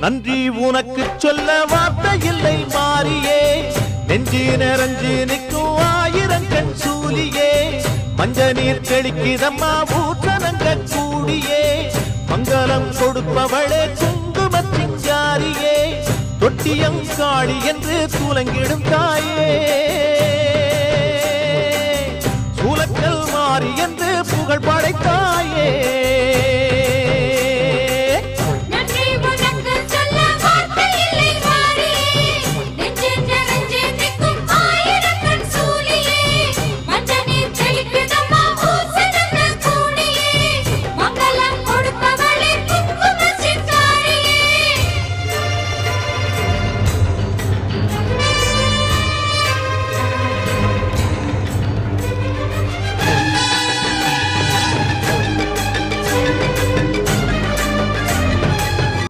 நன்றி உனக்கு சொல்ல வார்த்தை இல்லை மாறியே. நெஞ்சி நிறைஞ்சு நிற்கும் ஆயிரங்கண் சூலியே. மஞ்ச நீர் தெளிக்குதம்மா ஊற்றனங்க கூடியே. மங்களம் கொடுப்பவளே குங்குமத்தின் ஜாரியே தொட்டியம் காளி என்று சூலங்கிடும் தாயே. சூலக்கல் மாறி என்று